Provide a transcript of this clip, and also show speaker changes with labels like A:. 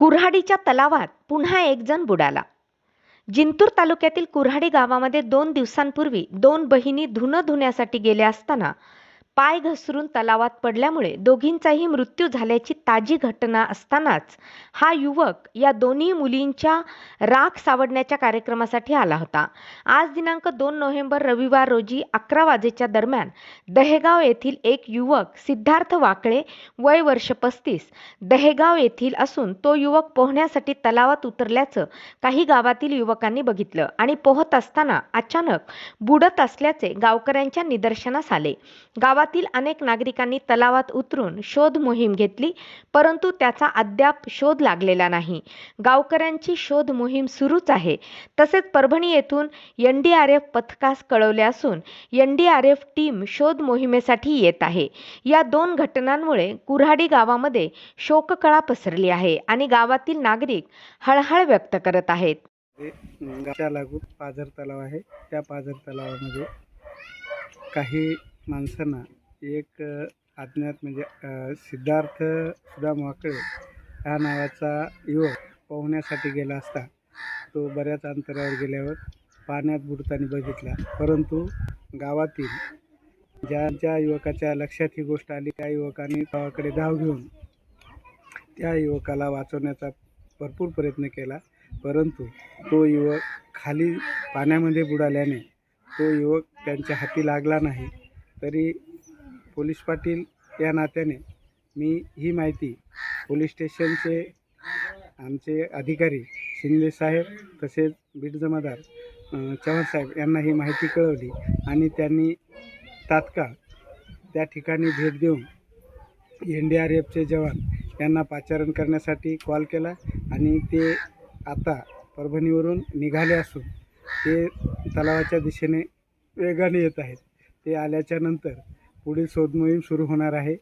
A: कुऱ्हाडीच्या तलावात पुन्हा एक जण बुडाला. जिंतूर तालुक्यातील कुऱ्हाडी गावामध्ये दोन दिवसांपूर्वी दोन बहिणी धुणं धुण्यासाठी गेल्या असताना पाय घसरून तलावात पडल्यामुळे दोघींचाही मृत्यू झाल्याची ताजी घटना असतानाच हा युवक या दोन्ही मुलींच्या राख सावडण्याच्या कार्यक्रमासाठी आला होता. आज दिनांक दोन नोव्हेंबर रविवार रोजी अकरा वाजेच्या दरम्यान दहेगाव येथील एक युवक सिद्धार्थ वाकळे वय वर्ष पस्तीस दहेगाव येथील असून तो युवक पोहण्यासाठी तलावात उतरल्याचं काही गावातील युवकांनी बघितलं आणि पोहत असताना अचानक बुडत असल्याचे गावकऱ्यांच्या निदर्शनास आले. गावातील अनेक नागरिकांनी तलावात उतरून शोध मोहीम घेतली परंतु त्याचा अद्याप शोध लागलेला नाही. गावकऱ्यांची शोध मोहीम सुरूच आहे. तसेच परभणी येथून एन डी आर एफ पथकास कळवले असून N D R F team शोध मोहिमेसाठी येत आहे. या दोन घटनांमुळे कुऱ्हाडी गावामध्ये शोककळा पसरली आहे आणि गावातील नागरिक हळहळ व्यक्त करत आहेत.
B: गावच्या लागून पाझर तलाव आहे. त्या पाझर तलावामध्ये काही माणसांना एक आज्ञात अज्ञात म्हणजे सिद्धार्थ सुधा वाकळे हा नावाचा युवक पोहण्यासाठी गेला असता. तो बऱ्याच अंतरावर गेल्यावर पाण्यात बुडताना बघितला. परंतु गावातील ज्यांच्या युवकाच्या लक्षात ही गोष्ट आली त्या युवकांनी गावाकडे धाव घेऊन त्या युवकाला वाचवण्याचा भरपूर प्रयत्न केला. परंतु तो युवक खाली पाण्यामध्ये बुडाल्याने तो युवक त्यांच्या हाती लागला नाही. तरी पोलीस पाटील या नात्याने मी ही माहिती पोलीस स्टेशनचे आमचे अधिकारी शिंदे साहेब तसेच बीड जमादार चव्हाणसाहेब चव्हाण साहेब यांना ही माहिती कळवली आणि त्यांनी तात्काळ त्या ठिकाणी भेट देऊन एन डी आर एफचे जवान यांना पाचारण करण्यासाठी कॉल केला आणि ते आता परभणीवरून निघाले असून ते तलावाच्या दिशेने वेगाने येत आहेत. ते आल्याच्यानंतर पुढील शोध मोहीम सुरू होणार आहे.